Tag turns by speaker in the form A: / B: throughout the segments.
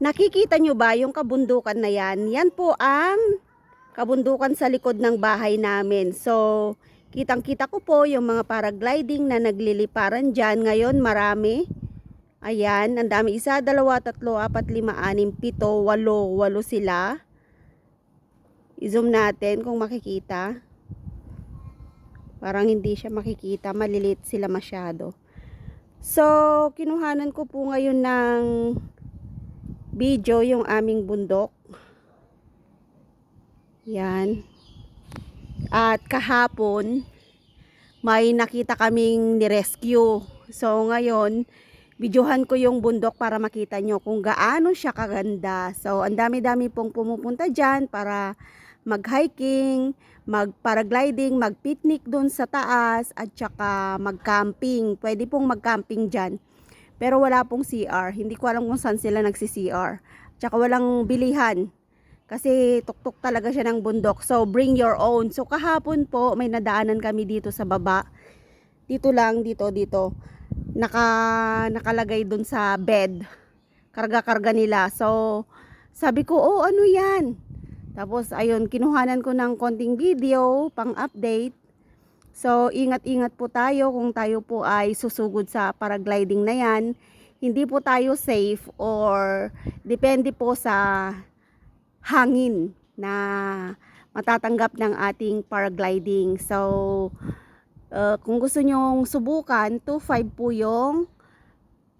A: Nakikita nyo ba yung kabundukan na yan? Yan po ang kabundukan sa likod ng bahay namin. So, kitang-kita ko po yung mga paragliding na nagliliparan dyan. Ngayon, marami. Ayan, ang dami. Isa, dalawa, tatlo, apat, lima, anim, pito, walo. Walo sila. I-zoom natin kung makikita. Parang hindi siya makikita. Malilit sila masyado. So, kinuhanan ko po ngayon ng video yung aming bundok. Yan. At kahapon, may nakita kaming ni-rescue. So, ngayon, videohan ko yung bundok para makita nyo kung gaano siya kaganda. So, ang dami-dami pong pumupunta dyan para mag-hiking, mag-paragliding, mag-picnic doon sa taas, at saka mag-camping. Pwede pong mag-camping dyan. Pero wala pong CR. Hindi ko alam kung saan sila nagsi-CR. Tsaka walang bilihan. Kasi tuktok talaga siya ng bundok. So, bring your own. So, kahapon po, may nadaanan kami dito sa baba. Dito lang, dito, dito. Naka, nakalagay dun sa bed. Karga-karga nila. So, sabi ko, oh, ano yan? Tapos, ayun, kinuhanan ko ng konting video, pang update. So, ingat-ingat po tayo kung tayo po ay susugod sa paragliding na yan. Hindi po tayo safe or depende po sa hangin na matatanggap ng ating paragliding. So, uh, kung gusto nyong subukan, 2.5 po yung,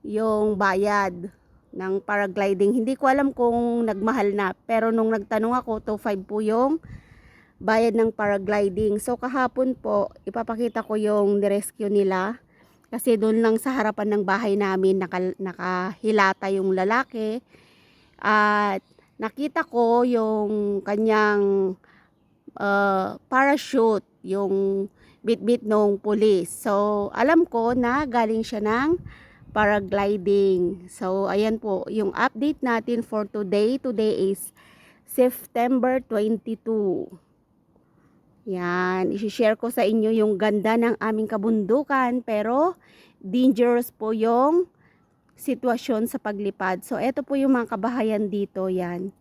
A: yung bayad ng paragliding. Hindi ko alam kung nagmahal na, pero nung nagtanong ako, 2.5 po yung bayad ng paragliding. So kahapon po, ipapakita ko yung rescue nila. Kasi doon lang sa harapan ng bahay namin naka, nakahilata yung lalaki. At nakita ko yung kanyang uh, parachute, yung bit-bit nung pulis. So alam ko na galing siya ng paragliding. So ayan po, yung update natin for today. Today is September 22. Yan, isi-share ko sa inyo yung ganda ng aming kabundukan pero dangerous po yung sitwasyon sa paglipad. So, eto po yung mga kabahayan dito, yan.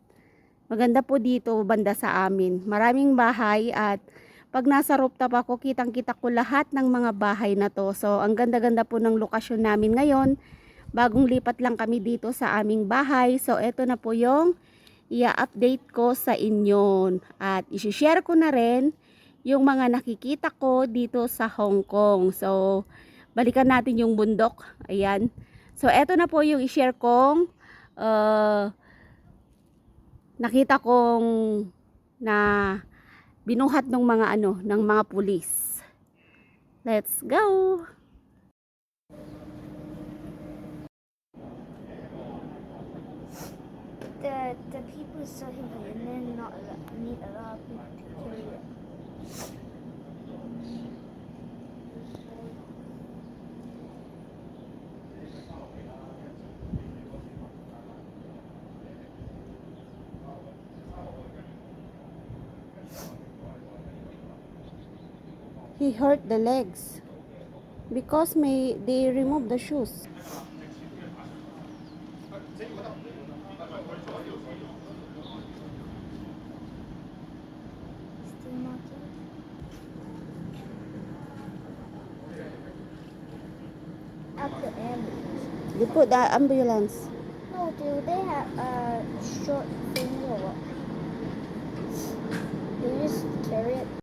A: Maganda po dito, banda sa amin. Maraming bahay at pag nasa rooftop ako, kitang-kita ko lahat ng mga bahay na to. So, ang ganda-ganda po ng lokasyon namin ngayon. Bagong lipat lang kami dito sa aming bahay. So, eto na po yung i-update ko sa inyo. At isi-share ko na rin yung mga nakikita ko dito sa Hong Kong. So, balikan natin yung bundok. Ayan. So, eto na po yung i-share kong uh, nakita kong na binuhat ng mga ano, ng mga pulis. Let's go!
B: the the people so heavy and then not a lot, need a lot of people
A: he hurt the legs because may they remove the shoes.
B: You put the ambulance.
A: No, do they have a short
B: thing or what? They just carry it